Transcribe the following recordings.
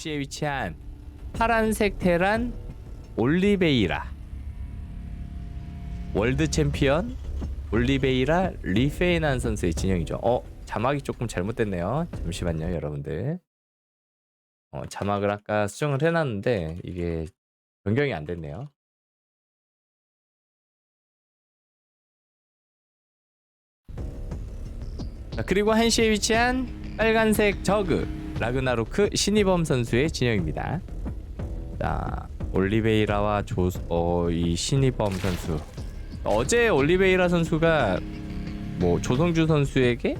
FC에 위치한 파란색 테란 올리베이라 월드 챔피언 올리베이라 리페이난 선수의 진영이죠. 어 자막이 조금 잘못됐네요. 잠시만요, 여러분들. 어 자막을 아까 수정을 해놨는데 이게 변경이 안 됐네요. 자, 그리고 한시에 위치한 빨간색 저그 라그나로크 신이범 선수의 진영입니다. 자, 올리베이라와 조, 어, 이 신이범 선수. 어제 올리베이라 선수가 뭐 조성주 선수에게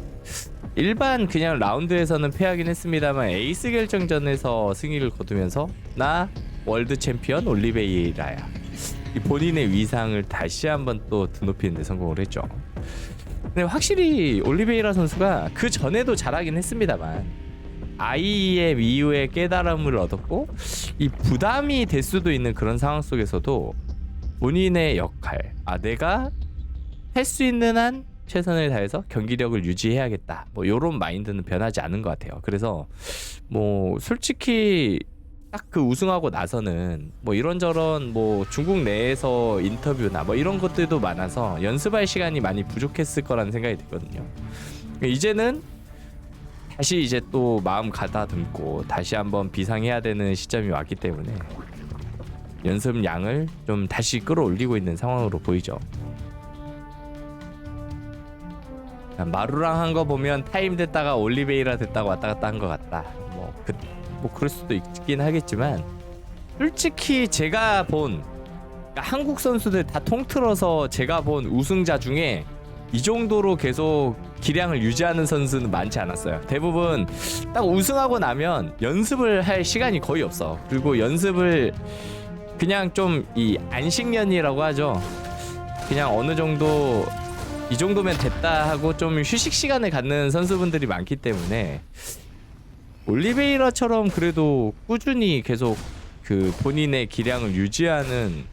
일반 그냥 라운드에서는 패하긴 했습니다만 에이스 결정전에서 승리를 거두면서 나 월드 챔피언 올리베이라야. 이 본인의 위상을 다시 한번 또 드높이는 데 성공을 했죠. 근데 확실히 올리베이라 선수가 그 전에도 잘하긴 했습니다만 IEM 이후에 깨달음을 얻었고 이 부담이 될 수도 있는 그런 상황 속에서도 본인의 역할 아 내가 할 수 있는 한 최선을 다해서 경기력을 유지해야겠다 뭐 요런 마인드는 변하지 않은 것 같아요 그래서 뭐 솔직히 딱 그 우승하고 나서는 뭐 이런저런 뭐 중국 내에서 인터뷰나 뭐 이런 것들도 많아서 연습할 시간이 많이 부족했을 거라는 생각이 들거든요. 이제는 다시 이제 또 마음 가다듬고 다시 한번 비상해야 되는 시점이 왔기 때문에 연습 양을 좀 다시 끌어올리고 있는 상황으로 보이죠. 마루랑 한 거 보면 타임 됐다가 올리베이라 됐다가 왔다 갔다 한 것 같다. 뭐 그, 뭐 그럴 수도 있긴 하겠지만 솔직히 제가 본 그러니까 한국 선수들 다 통틀어서 제가 본 우승자 중에 이 정도로 계속 기량을 유지하는 선수는 많지 않았어요. 대부분 딱 우승하고 나면 연습을 할 시간이 거의 없어. 그리고 연습을 그냥 좀 이 안식년이라고 하죠. 그냥 어느 정도 이 정도면 됐다 하고 좀 휴식 시간을 갖는 선수분들이 많기 때문에 올리베이라처럼 그래도 꾸준히 계속 그 본인의 기량을 유지하는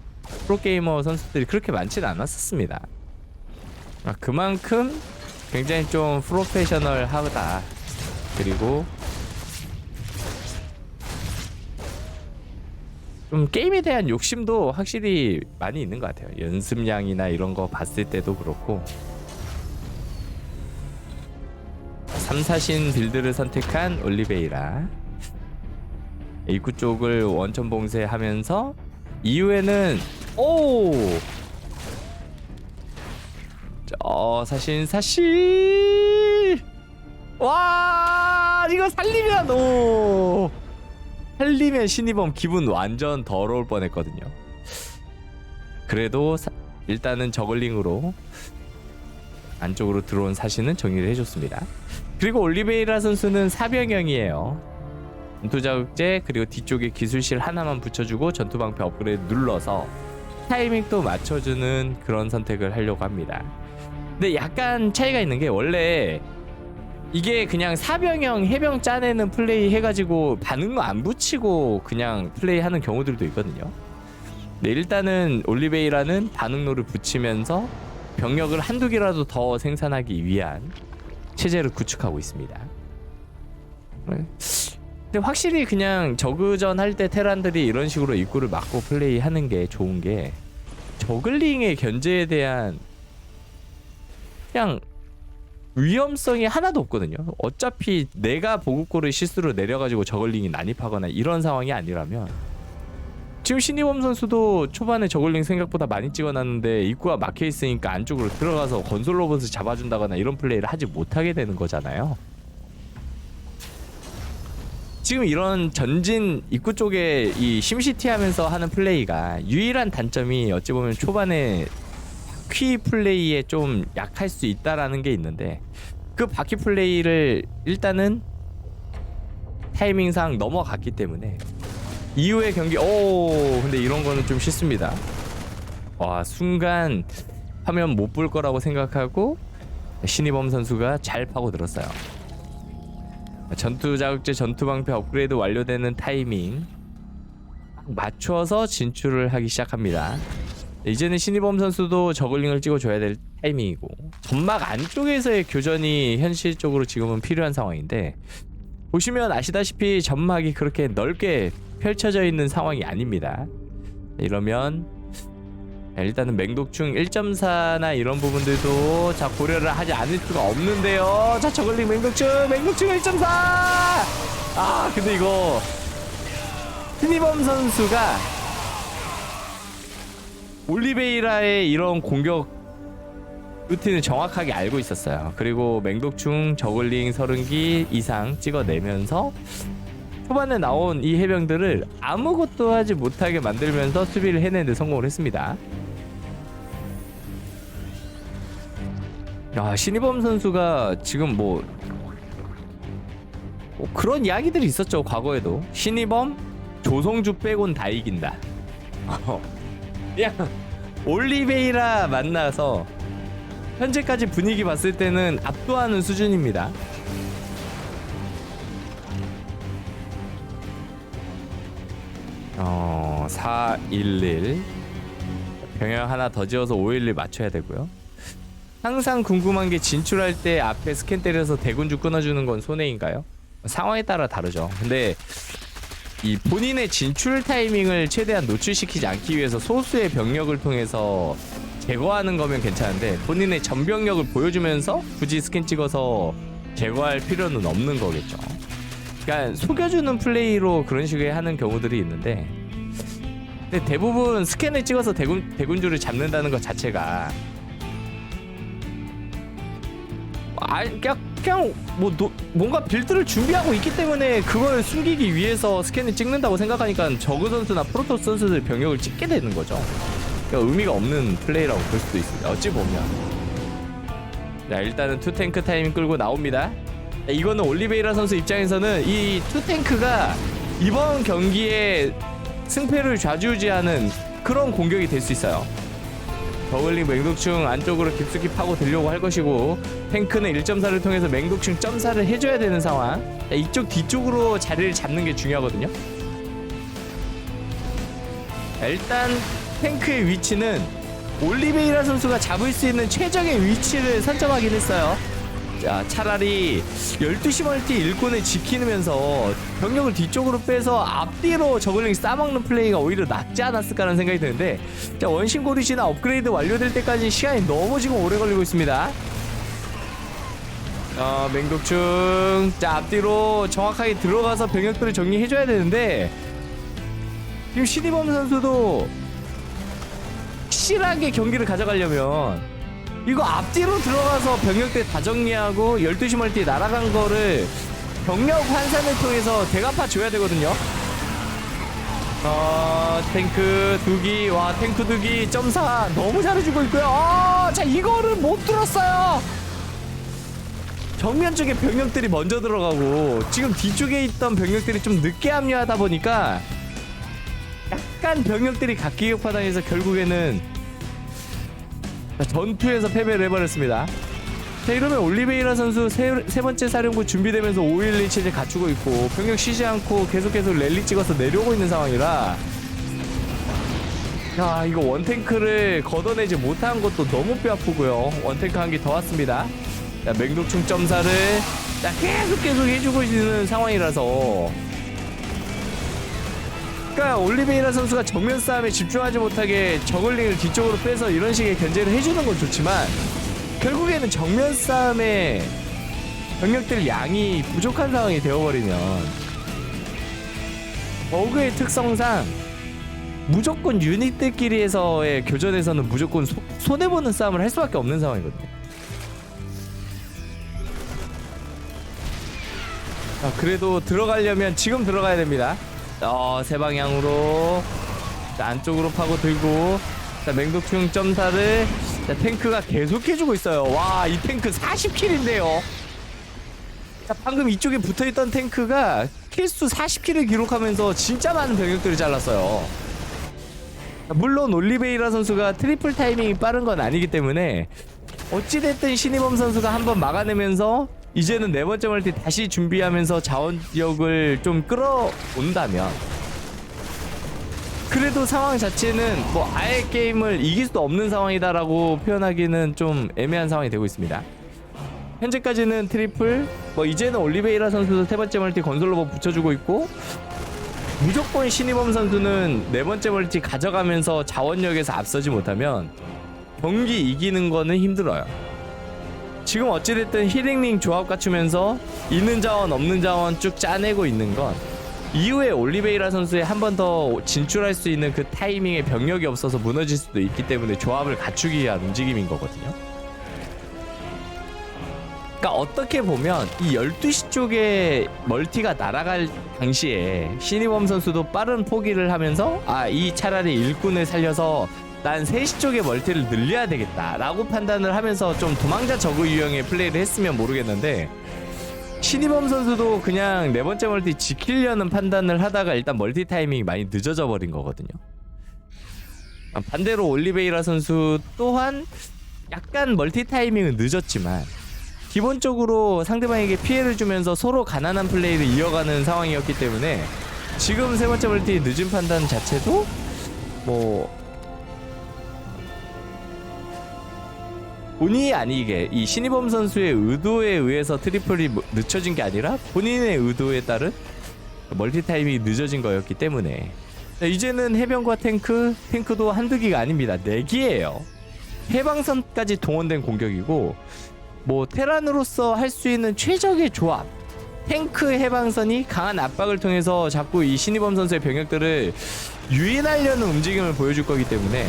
프로게이머 선수들이 그렇게 많지는 않았었습니다. 아, 그만큼 굉장히 좀 프로페셔널하다. 그리고 좀 게임에 대한 욕심도 확실히 많이 있는 것 같아요. 연습량이나 이런 거 봤을 때도 그렇고 3사신 빌드를 선택한 올리베이라 입구 쪽을 원천 봉쇄하면서 이후에는 오! 저 사신 사실. 와 이거 살리면 오 살리면 신이범 기분 완전 더러울 뻔했거든요. 그래도 사, 일단은 저글링으로 안쪽으로 들어온 사신은 정리를 해줬습니다. 그리고 올리베이라 선수는 사병형이에요. 전투 자극제 그리고 뒤쪽에 기술실 하나만 붙여주고 전투 방패 업그레이드 눌러서 타이밍도 맞춰주는 그런 선택을 하려고 합니다. 근데 약간 차이가 있는 게 원래 이게 그냥 사병형 해병 짜내는 플레이 해가지고 반응도 안 붙이고 그냥 플레이하는 경우들도 있거든요. 네 일단은 올리베이라는 반응로를 붙이면서 병력을 한두 개라도 더 생산하기 위한 체제를 구축하고 있습니다. 네. 근데 확실히 그냥 저그전 할 때 테란들이 이런 식으로 입구를 막고 플레이하는 게 좋은 게 저글링의 견제에 대한 그냥 위험성이 하나도 없거든요. 어차피 내가 보급고를 실수로 내려가지고 저글링이 난입하거나 이런 상황이 아니라면 지금 신이범 선수도 초반에 저글링 생각보다 많이 찍어놨는데 입구가 막혀 있으니까 안쪽으로 들어가서 건설 로봇을 잡아준다거나 이런 플레이를 하지 못하게 되는 거잖아요. 지금 이런 전진 입구 쪽에 이 심시티 하면서 하는 플레이가 유일한 단점이 어찌 보면 초반에 퀴 플레이에 좀 약할 수 있다라는 게 있는데 그 바퀴 플레이를 일단은 타이밍상 넘어갔기 때문에 이후의 경기 오 근데 이런 거는 좀 싫습니다. 와 순간 화면 못 볼 거라고 생각하고 신이범 선수가 잘 파고들었어요. 전투 자극제 전투 방패 업그레이드 완료되는 타이밍. 맞춰서 진출을 하기 시작합니다. 이제는 신이범 선수도 저글링을 찍어줘야 될 타이밍이고 점막 안쪽에서의 교전이 현실적으로 지금은 필요한 상황인데 보시면 아시다시피 점막이 그렇게 넓게 펼쳐져 있는 상황이 아닙니다. 이러면 자, 일단은 맹독충 1.4나 이런 부분들도 자 고려를 하지 않을 수가 없는데요. 자 저글링 맹독충 맹독충 1.4. 아 근데 이거 스니범 선수가 올리베이라의 이런 공격 루틴을 정확하게 알고 있었어요. 그리고 맹독충 저글링 30기 이상 찍어내면서 초반에 나온 이 해병들을 아무것도 하지 못하게 만들면서 수비를 해내는 데 성공을 했습니다. 야 신이범 선수가 지금 뭐, 뭐 그런 이야기들이 있었죠 과거에도 신이범 조성주 빼곤 다 이긴다. 어, 그냥 올리베이라 만나서 현재까지 분위기 봤을 때는 압도하는 수준입니다. 어, 411 병영 하나 더 지어서 511 맞춰야 되고요. 항상 궁금한 게 진출할 때 앞에 스캔 때려서 대군주 끊어주는 건 손해인가요? 상황에 따라 다르죠. 근데 이 본인의 진출 타이밍을 최대한 노출시키지 않기 위해서 소수의 병력을 통해서 제거하는 거면 괜찮은데 본인의 전병력을 보여주면서 굳이 스캔 찍어서 제거할 필요는 없는 거겠죠. 그러니까 속여주는 플레이로 그런 식의 하는 경우들이 있는데 근데 대부분 스캔을 찍어서 대군, 대군주를 잡는다는 것 자체가 아 그냥, 그냥 뭐 노, 뭔가 빌드를 준비하고 있기 때문에 그걸 숨기기 위해서 스캔을 찍는다고 생각하니까 저그 선수나 프로토스 선수들 병력을 찍게 되는 거죠. 그러니까 의미가 없는 플레이라고 볼 수도 있습니다. 어찌 보면. 자 일단은 투탱크 타이밍 끌고 나옵니다. 자, 이거는 올리베이라 선수 입장에서는 이 투탱크가 이번 경기에 승패를 좌지우지하는 그런 공격이 될 수 있어요. 저글링 맹독충 안쪽으로 깊숙이 파고 들려고 할 것이고 탱크는 1.4를 통해서 맹독충 점사를 해줘야 되는 상황. 자, 이쪽 뒤쪽으로 자리를 잡는 게 중요하거든요. 자, 일단 탱크의 위치는 올리베이라 선수가 잡을 수 있는 최적의 위치를 선점하긴 했어요 자 차라리 12시 멀티 일꾼을 지키면서 병력을 뒤쪽으로 빼서 앞뒤로 저글링 싸먹는 플레이가 오히려 낫지 않았을까라는 생각이 드는데 자 원심 고리시나 업그레이드 완료될 때까지 시간이 너무 지금 오래 걸리고 있습니다. 어 맹독충. 자 앞뒤로 정확하게 들어가서 병력들을 정리해줘야 되는데 지금 신이범 선수도 확실하게 경기를 가져가려면 이거 앞뒤로 들어가서 병력들 다 정리하고 12시 멀티 날아간 거를 병력 환산을 통해서 대갚아 줘야 되거든요. 어, 탱크 두기, 와, 탱크 두기, 점사 너무 잘해주고 있고요. 어, 자, 이거를 못 들었어요. 정면 쪽에 병력들이 먼저 들어가고, 지금 뒤쪽에 있던 병력들이 좀 늦게 합류하다 보니까, 약간 병력들이 각기격파당해서 결국에는 자, 전투에서 패배를 해버렸습니다. 자 이러면 올리베이라 선수 세, 세 번째 사령부 준비되면서 5.11 체제 갖추고 있고 병력 쉬지 않고 계속해서 랠리 찍어서 내려오고 있는 상황이라 야 이거 원탱크를 걷어내지 못한 것도 너무 뼈아프고요 원탱크 한 개 더 왔습니다 자 맹독충 점사를 자 계속 계속 해주고 있는 상황이라서 그러니까 올리베이라 선수가 정면 싸움에 집중하지 못하게 저글링을 뒤쪽으로 빼서 이런 식의 견제를 해주는 건 좋지만 결국에는 정면 싸움에 병력들 양이 부족한 상황이 되어버리면 버그의 특성상 무조건 유닛들끼리에서의 교전에서는 무조건 소, 손해보는 싸움을 할 수밖에 없는 상황이거든요. 자, 그래도 들어가려면 지금 들어가야 됩니다. 어, 세 방향으로 자, 안쪽으로 파고 들고 자, 맹독충 점사를 자, 탱크가 계속 해주고 있어요. 와, 이 탱크 40킬인데요. 자, 방금 이쪽에 붙어있던 탱크가 킬수 40킬을 기록하면서 진짜 많은 병력들을 잘랐어요. 자, 물론 올리베이라 선수가 트리플 타이밍이 빠른 건 아니기 때문에 어찌됐든 신이범 선수가 한번 막아내면서 이제는 네 번째 멀티 다시 준비하면서 자원 지역을 좀 끌어온다면 그래도 상황 자체는 뭐 아예 게임을 이길 수도 없는 상황이다라고 표현하기는 좀 애매한 상황이 되고 있습니다. 현재까지는 트리플 뭐 이제는 올리베이라 선수도 세 번째 멀티 건설로 뭐 붙여주고 있고 무조건 신이범 선수는 네 번째 멀티 가져가면서 자원력에서 앞서지 못하면 경기 이기는 거는 힘들어요. 지금 어찌됐든 히링링 조합 갖추면서 있는 자원 없는 자원 쭉 짜내고 있는 건 이후에 올리베이라 선수의 한 번 더 진출할 수 있는 그 타이밍에 병력이 없어서 무너질 수도 있기 때문에 조합을 갖추기 위한 움직임인 거거든요. 그러니까 어떻게 보면 이 12시 쪽에 멀티가 날아갈 당시에 신이범 선수도 빠른 포기를 하면서 아 이 차라리 일꾼을 살려서 난 3시 쪽에 멀티를 늘려야 되겠다라고 판단을 하면서 좀 도망자 저그 유형의 플레이를 했으면 모르겠는데 신이범 선수도 그냥 네 번째 멀티 지키려는 판단을 하다가 일단 멀티 타이밍이 많이 늦어져 버린 거거든요. 아, 반대로 올리베이라 선수 또한 약간 멀티 타이밍은 늦었지만 기본적으로 상대방에게 피해를 주면서 서로 가난한 플레이를 이어가는 상황이었기 때문에 지금 세 번째 멀티 늦은 판단 자체도 뭐 본의 아니게 이 신이범 선수의 의도에 의해서 트리플이 뭐- 늦춰진 게 아니라 본인의 의도에 따른 멀티 타이밍이 늦어진 거였기 때문에. 자, 이제는 해병과 탱크 탱크도 한두 기가 아닙니다. 네 기예요. 해방선까지 동원된 공격이고 뭐 테란으로서 할 수 있는 최적의 조합 탱크 해방선이 강한 압박을 통해서 자꾸 이 신이범 선수의 병력들을 유인하려는 움직임을 보여줄 거기 때문에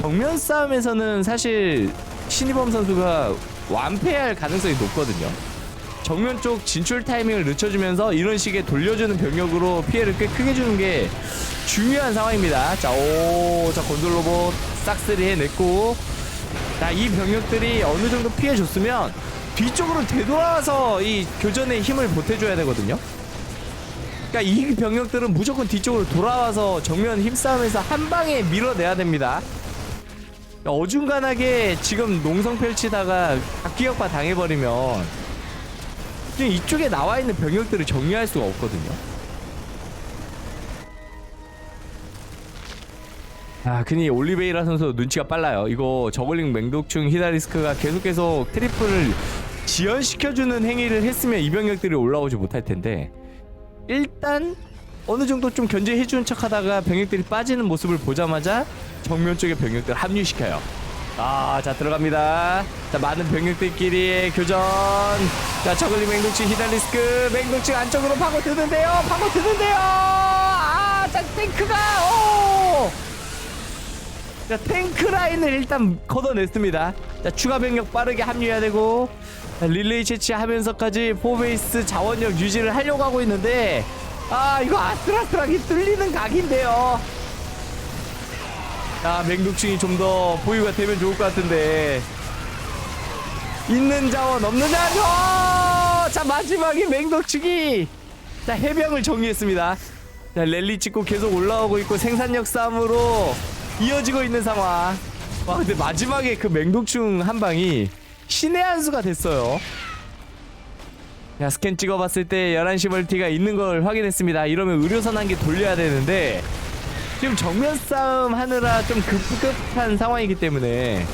정면 싸움에서는 사실 신이범 선수가 완패할 가능성이 높거든요. 정면 쪽 진출 타이밍을 늦춰주면서 이런 식의 돌려주는 병력으로 피해를 꽤 크게 주는 게 중요한 상황입니다. 자, 오, 자 건설 로봇 싹쓸이 해냈고, 자, 이 병력들이 어느 정도 피해 줬으면 뒤쪽으로 되돌아와서 이 교전에 힘을 보태줘야 되거든요. 그러니까 이 병력들은 무조건 뒤쪽으로 돌아와서 정면 힘싸움에서 한 방에 밀어내야 됩니다. 어중간하게 지금 농성 펼치다가 각기역파 당해버리면 지금 이쪽에 나와 있는 병력들을 정리할 수가 없거든요. 아, 그니 올리베이라 선수 눈치가 빨라요. 이거 저글링 맹독충 히다리스크가 계속 계속 트리플을 지연시켜주는 행위를 했으면 이 병력들이 올라오지 못할 텐데 일단 어느 정도 좀 견제해주는 척하다가 병력들이 빠지는 모습을 보자마자 정면 쪽에 병력들 합류시켜요. 아, 자 들어갑니다. 자 많은 병력들끼리의 교전. 자 저글링 맹독충 히달리스크 맹독충 안쪽으로 파고 드는데요. 파고 드는데요. 아, 자 탱크가 오. 자 탱크 라인을 일단 걷어냈습니다. 자 추가 병력 빠르게 합류해야 되고 자, 릴레이 채취하면서까지 포베이스 자원력 유지를 하려고 하고 있는데 아 이거 아슬아슬하게 뚫리는 각인데요. 자 맹독충이 좀 더 보유가 되면 좋을 것 같은데 있는 자원 없는 자원 어! 자 마지막에 맹독충이 자 해병을 정리했습니다. 자 랠리 찍고 계속 올라오고 있고 생산력 싸움으로 이어지고 있는 상황. 와 근데 마지막에 그 맹독충 한 방이 신의 한 수가 됐어요. 야 스캔 찍어봤을 때 11시 멀티가 있는 걸 확인했습니다. 이러면 의료선 한 개 돌려야 되는데 지금 정면 싸움 하느라 좀 급급한 상황이기 때문에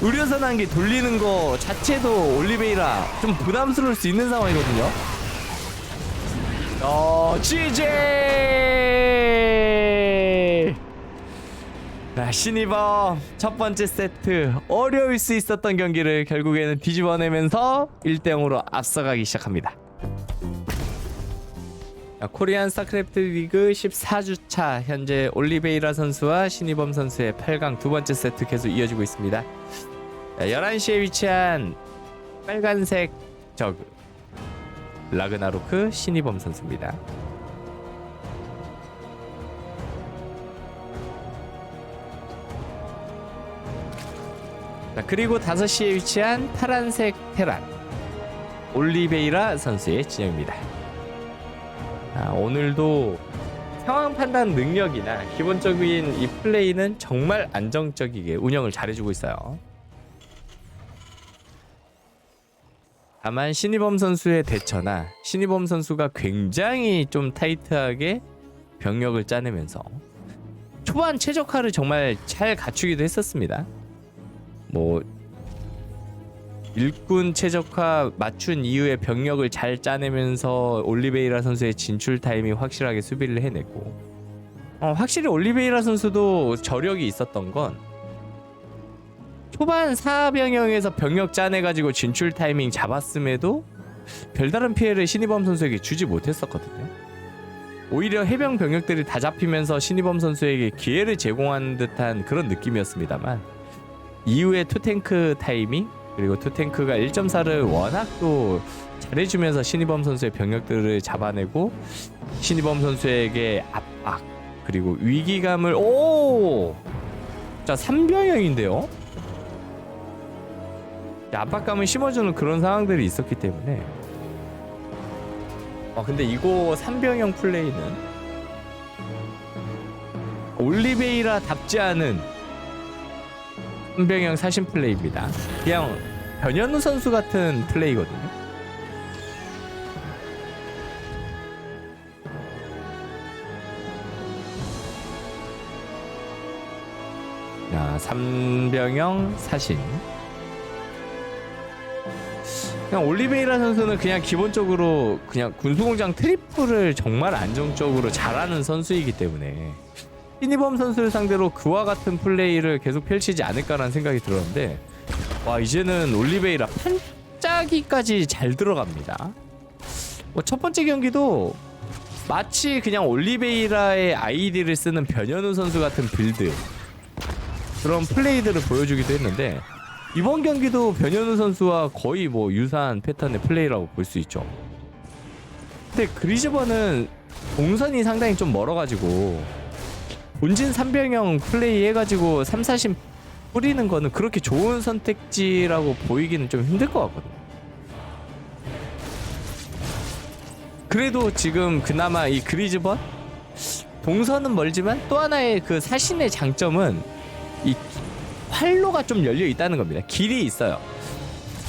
의료선 한개 돌리는 거 자체도 올리베이라 좀 부담스러울 수 있는 상황이거든요. 어, GJ! 자, 신이범 첫 번째 세트 어려울 수 있었던 경기를 결국에는 뒤집어내면서 1대 0으로 앞서가기 시작합니다. 자, 코리안 스타크래프트 리그 14주차 현재 올리베이라 선수와 신이범 선수의 8강 두 번째 세트 계속 이어지고 있습니다. 자, 11시에 위치한 빨간색 저그 라그나로크 신이범 선수입니다. 자, 그리고 5시에 위치한 파란색 테란 올리베이라 선수의 진영입니다. 아, 오늘도 상황 판단 능력이나 기본적인 이 플레이는 정말 안정적이게 운영을 잘해주고 있어요. 다만 신이범 선수의 대처나 신이범 선수가 굉장히 좀 타이트하게 병력을 짜내면서 초반 최적화를 정말 잘 갖추기도 했었습니다. 뭐 일꾼 최적화 맞춘 이후에 병력을 잘 짜내면서 올리베이라 선수의 진출 타이밍 확실하게 수비를 해냈고 어, 확실히 올리베이라 선수도 저력이 있었던 건 초반 4병영에서 병력 짜내가지고 진출 타이밍 잡았음에도 별다른 피해를 신이범 선수에게 주지 못했었거든요. 오히려 해병 병력들이 다 잡히면서 신이범 선수에게 기회를 제공한 듯한 그런 느낌이었습니다만 이후에 투탱크 타이밍 그리고 투탱크가 1.4를 워낙 또 잘해주면서 신이범 선수의 병력들을 잡아내고 신이범 선수에게 압박 그리고 위기감을 오! 자 3병형인데요 압박감을 심어주는 그런 상황들이 있었기 때문에 아 근데 이거 3병형 플레이는 올리베이라 답지 않은 3병형 사신 플레이입니다. 그냥 변현우 선수 같은 플레이거든요. 자 3병형 사신. 그냥 올리베이라 선수는 그냥 기본적으로 그냥 군수공장 트리플을 정말 안정적으로 잘하는 선수이기 때문에 신이범 선수를 상대로 그와 같은 플레이를 계속 펼치지 않을까라는 생각이 들었는데 와 이제는 올리베이라 반짝이까지 잘 들어갑니다. 뭐 첫 번째 경기도 마치 그냥 올리베이라의 아이디를 쓰는 변현우 선수 같은 빌드 그런 플레이들을 보여주기도 했는데 이번 경기도 변현우 선수와 거의 뭐 유사한 패턴의 플레이라고 볼 수 있죠. 근데 그리즈번은 동선이 상당히 좀 멀어가지고 본진 3병형 플레이 해가지고 3, 4심 뿌리는 거는 그렇게 좋은 선택지라고 보이기는 좀 힘들 것 같거든요. 그래도 지금 그나마 이 그리즈번 동선은 멀지만 또 하나의 그 사신의 장점은 이 활로가 좀 열려 있다는 겁니다. 길이 있어요.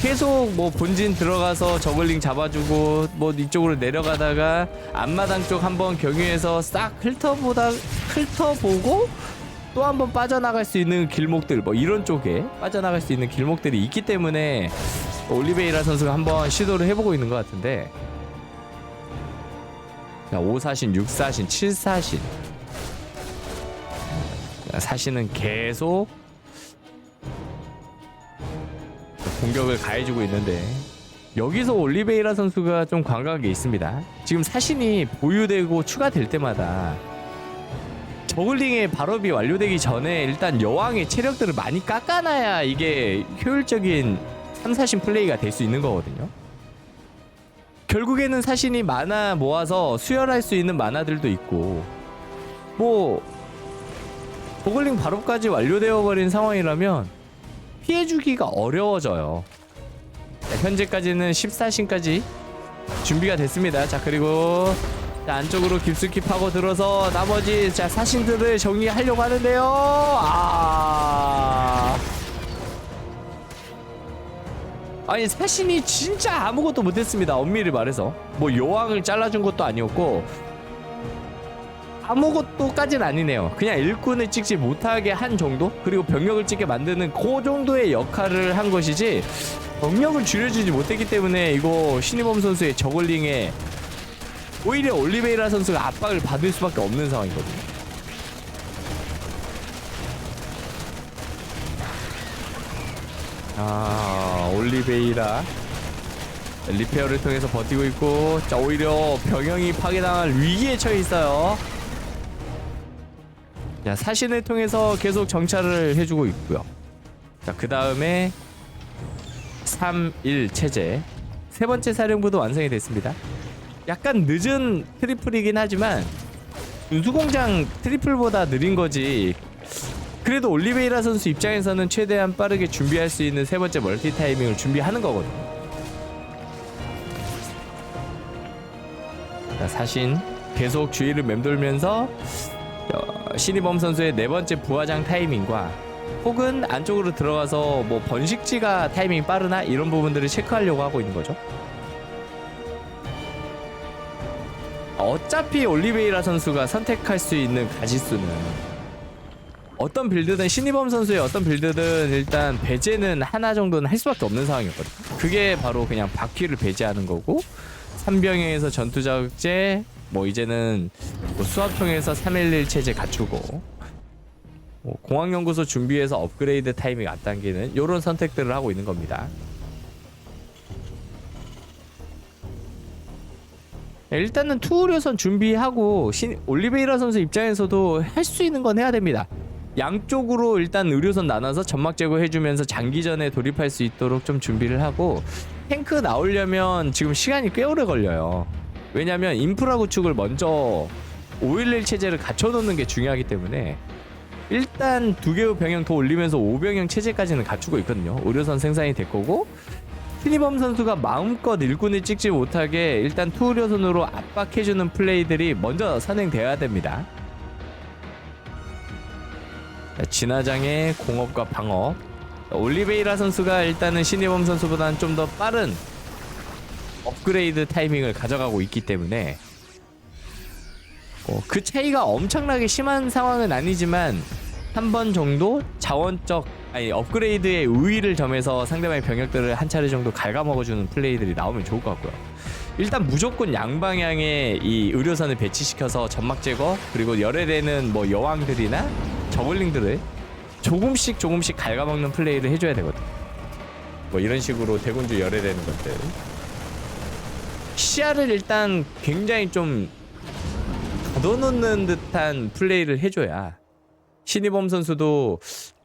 계속 뭐 본진 들어가서 저글링 잡아주고 뭐 이쪽으로 내려가다가 앞마당 쪽 한번 경유해서 싹 훑어보다 훑어보고 또 한번 빠져나갈 수 있는 길목들 뭐 이런 쪽에 빠져나갈 수 있는 길목들이 있기 때문에 올리베이라 선수가 한번 시도를 해보고 있는 것 같은데. 자, 5사신, 6사신, 7사신. 사신은 계속 공격을 가해주고 있는데 여기서 올리베이라 선수가 좀 광각이 있습니다. 지금 사신이 보유되고 추가될 때마다 저글링의 발업이 완료되기 전에 일단 여왕의 체력들을 많이 깎아놔야 이게 효율적인 3, 사신 플레이가 될 수 있는 거거든요. 결국에는 사신이 만화 모아서 수혈할 수 있는 만화들도 있고 뭐 저글링 발업까지 완료되어 버린 상황이라면 피해주기가 어려워져요. 자, 현재까지는 14신까지 준비가 됐습니다. 자 그리고 자, 안쪽으로 깊숙이 파고 들어서 나머지 자 사신들을 정리하려고 하는데요. 아. 아니 사신이 진짜 아무것도 못했습니다. 엄밀히 말해서 뭐 여왕을 잘라준 것도 아니었고 아무것도까지는 아니네요. 그냥 일꾼을 찍지 못하게 한 정도? 그리고 병력을 찍게 만드는 그 정도의 역할을 한 것이지 병력을 줄여주지 못했기 때문에 이거 신이범 선수의 저글링에 오히려 올리베이라 선수가 압박을 받을 수밖에 없는 상황이거든요. 아 올리베이라 리페어를 통해서 버티고 있고 자 오히려 병영이 파괴당할 위기에 처해 있어요. 자, 사신을 통해서 계속 정찰을 해주고 있고요. 자, 그 다음에 3, 1 체제 세 번째 사령부도 완성이 됐습니다. 약간 늦은 트리플이긴 하지만 운수공장 트리플보다 느린 거지. 그래도 올리베이라 선수 입장에서는 최대한 빠르게 준비할 수 있는 세 번째 멀티 타이밍을 준비하는 거거든요. 자, 사신 계속 주위를 맴돌면서 어, 신이범 선수의 네 번째 부화장 타이밍과 혹은 안쪽으로 들어가서 뭐 번식지가 타이밍이 빠르나 이런 부분들을 체크하려고 하고 있는 거죠. 어차피 올리베이라 선수가 선택할 수 있는 가지수는 어떤 빌드든 신이범 선수의 어떤 빌드든 일단 배제는 하나 정도는 할 수밖에 없는 상황이었거든. 그게 바로 그냥 바퀴를 배제하는 거고 삼병영에서 전투 자극제 뭐 이제는 뭐 수압총에서 311 체제 갖추고 뭐 공항연구소 준비해서 업그레이드 타이밍 앞당기는 이런 선택들을 하고 있는 겁니다. 네, 일단은 투우려선 준비하고 신, 올리베이라 선수 입장에서도 할 수 있는 건 해야 됩니다. 양쪽으로 일단 의료선 나눠서 점막 제거해주면서 장기전에 돌입할 수 있도록 좀 준비를 하고 탱크 나오려면 지금 시간이 꽤 오래 걸려요. 왜냐면 인프라 구축을 먼저 511 체제를 갖춰놓는 게 중요하기 때문에 일단 두 개의 병영 더 올리면서 5병영 체제까지는 갖추고 있거든요. 의료선 생산이 될 거고 티니범 선수가 마음껏 일꾼을 찍지 못하게 일단 투의료선으로 압박해주는 플레이들이 먼저 선행되어야 됩니다. 자, 진화장의 공업과. 자, 올리베이라 선수가 일단은 신이범 선수보다는 좀 더 빠른 업그레이드 타이밍을 가져가고 있기 때문에 어, 그 차이가 엄청나게 심한 상황은 아니지만 한 번 정도 자원적 아니 업그레이드의 우위를 점해서 상대방의 병력들을 한 차례 정도 갉아먹어주는 플레이들이 나오면 좋을 것 같고요. 일단 무조건 양방향에 이 의료선을 배치시켜서 점막 제거 그리고 열애되는 뭐 여왕들이나 저글링들을 조금씩 조금씩 갉아먹는 플레이를 해줘야 되거든. 뭐 이런 식으로 대군주 열애되는 것들. 시야를 일단 굉장히 좀 가둬놓는 듯한 플레이를 해줘야 신이범 선수도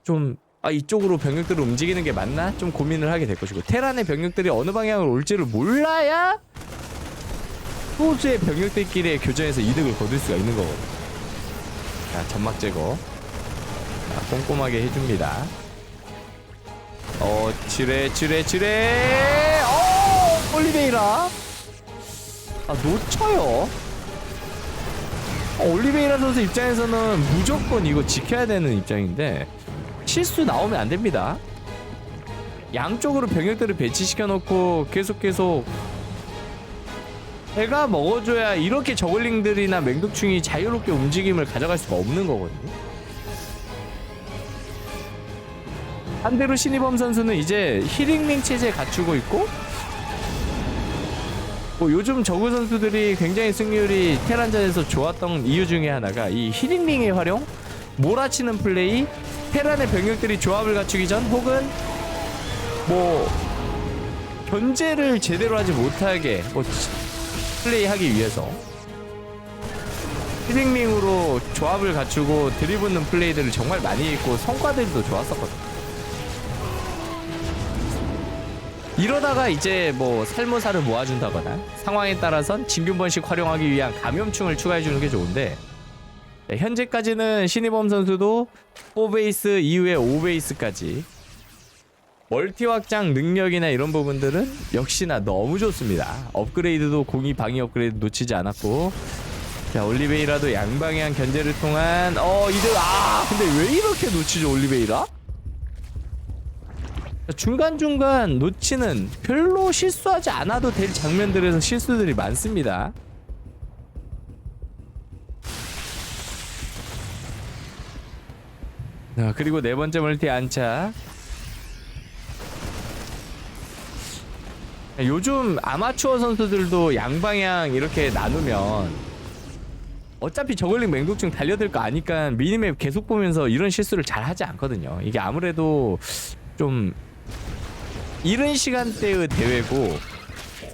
좀 아, 이쪽으로 병력들을 움직이는 게 맞나? 좀 고민을 하게 될 것이고 테란의 병력들이 어느 방향으로 올지를 몰라야 소수의 병력들끼리의 교전에서 이득을 거둘 수가 있는 거거든요. 자, 점막 제거. 자, 꼼꼼하게 해줍니다. 어, 지뢰, 지뢰, 지뢰! 어, 올리베이라! 아, 놓쳐요. 어, 올리베이라 선수 입장에서는 무조건 이거 지켜야 되는 입장인데 실수 나오면 안 됩니다. 양쪽으로 병력들을 배치시켜 놓고 계속 계속 배가 먹어줘야 이렇게 저글링들이나 맹독충이 자유롭게 움직임을 가져갈 수가 없는 거거든요. 반대로 신이범 선수는 이제 히링링 체제 갖추고 있고 뭐 요즘 저그 선수들이 굉장히 승률이 테란전에서 좋았던 이유 중에 하나가 이 히링링의 활용, 몰아치는 플레이, 테란의 병력들이 조합을 갖추기 전 혹은 뭐 견제를 제대로 하지 못하게 뭐 플레이하기 위해서 히링링으로 조합을 갖추고 들이붓는 플레이들을 정말 많이 했고 성과들도 좋았었거든요. 이러다가 이제 뭐 살모사를 모아준다거나 상황에 따라선 진균번식 활용하기 위한 감염충을 추가해주는 게 좋은데 네, 현재까지는 신이범 선수도 4베이스 이후에 5베이스까지 멀티 확장 능력이나 이런 부분들은 역시나 너무 좋습니다. 업그레이드도 공이 방위 업그레이드 놓치지 않았고 자 올리베이라도 양방향 견제를 통한 어 이들 아 근데 왜 이렇게 놓치죠 올리베이라? 중간중간 놓치는 별로 실수하지 않아도 될 장면들에서 실수들이 많습니다. 자, 그리고 네 번째 멀티 안차. 요즘 아마추어 선수들도 양방향 이렇게 나누면 어차피 저글링 맹독충 달려들 거 아니까 미니맵 계속 보면서 이런 실수를 잘 하지 않거든요. 이게 아무래도 좀 이른 시간대의 대회고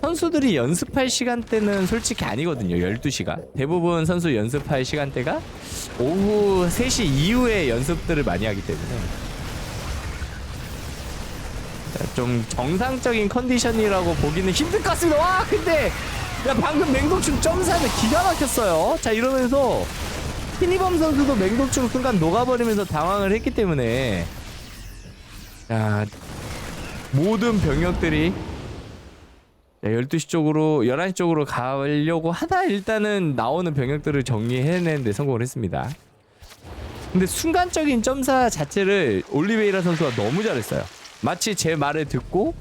선수들이 연습할 시간대는 솔직히 아니거든요. 12시가. 대부분 선수 연습할 시간대가 오후 3시 이후에 연습들을 많이 하기 때문에 좀 정상적인 컨디션이라고 보기는 힘들 것 같습니다. 와, 근데 야 방금 맹독충 점사는 기가 막혔어요. 자 이러면서 피니범 선수도 맹독충 순간 녹아버리면서 당황을 했기 때문에 야 모든 병력들이 12시 쪽으로 11시 쪽으로 가려고 하다 일단은 나오는 병력들을 정리해내는데 성공을 했습니다. 근데 순간적인 점사 자체를 올리베이라 선수가 너무 잘했어요. 마치 제 말을 듣고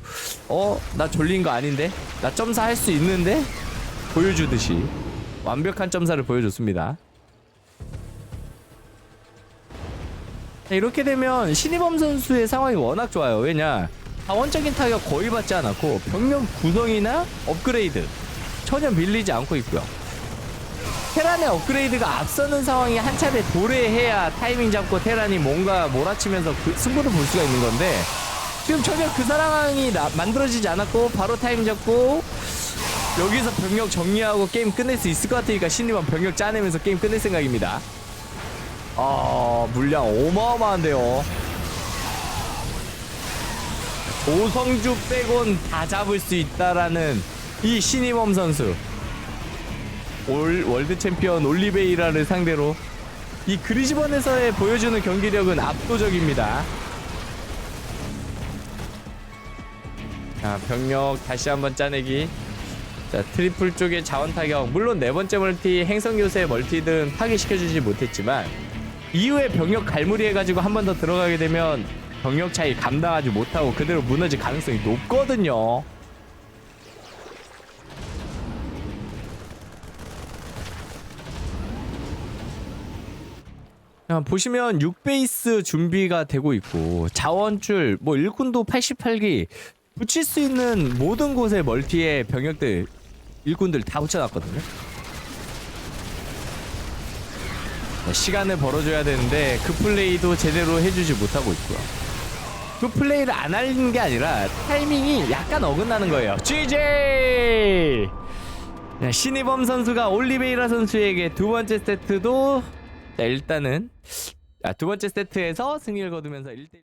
어 나 졸린 거 아닌데 나 점사 할 수 있는데 보여주듯이 완벽한 점사를 보여줬습니다. 자, 이렇게 되면 신이범 선수의 상황이 워낙 좋아요. 왜냐? 자원적인 타격 거의 받지 않았고 병력 구성이나 업그레이드 전혀 밀리지 않고 있고요. 테란의 업그레이드가 앞서는 상황이 한 차례 도래해야 타이밍 잡고 테란이 뭔가 몰아치면서 그 승부를 볼 수가 있는 건데 지금 전혀 그 상황이 나- 만들어지지 않았고 바로 타이밍 잡고 여기서 병력 정리하고 게임 끝낼 수 있을 것 같으니까 신님은 병력 짜내면서 게임 끝낼 생각입니다. 아 물량 어마어마한데요. 오성주 빼곤 다 잡을 수 있다라는 이 신이범 선수. 올 월드 챔피언 올리베이라를 상대로 이 그리즈번에서의 보여주는 경기력은 압도적입니다. 자 병력 다시 한번 짜내기. 자 트리플 쪽의 자원 타격 물론 네 번째 멀티 행성 요새 멀티든 파괴시켜주지 못했지만 이후에 병력 갈무리 해가지고 한 번 더 들어가게 되면 병력 차이 감당하지 못하고 그대로 무너질 가능성이 높거든요. 자, 보시면 6베이스 준비가 되고 있고 자원줄 뭐 일꾼도 88기 붙일 수 있는 모든 곳에 멀티에 병력들 일꾼들 다 붙여놨거든요. 자, 시간을 벌어줘야 되는데 그 플레이도 제대로 해주지 못하고 있고요. 그 플레이를 안 하는 게 아니라 타이밍이 약간 어긋나는 거예요. GJ! 자, 신이범 선수가 올리베이라 선수에게 두 번째 세트도 자, 일단은 자, 두 번째 세트에서 승리를 거두면서 1대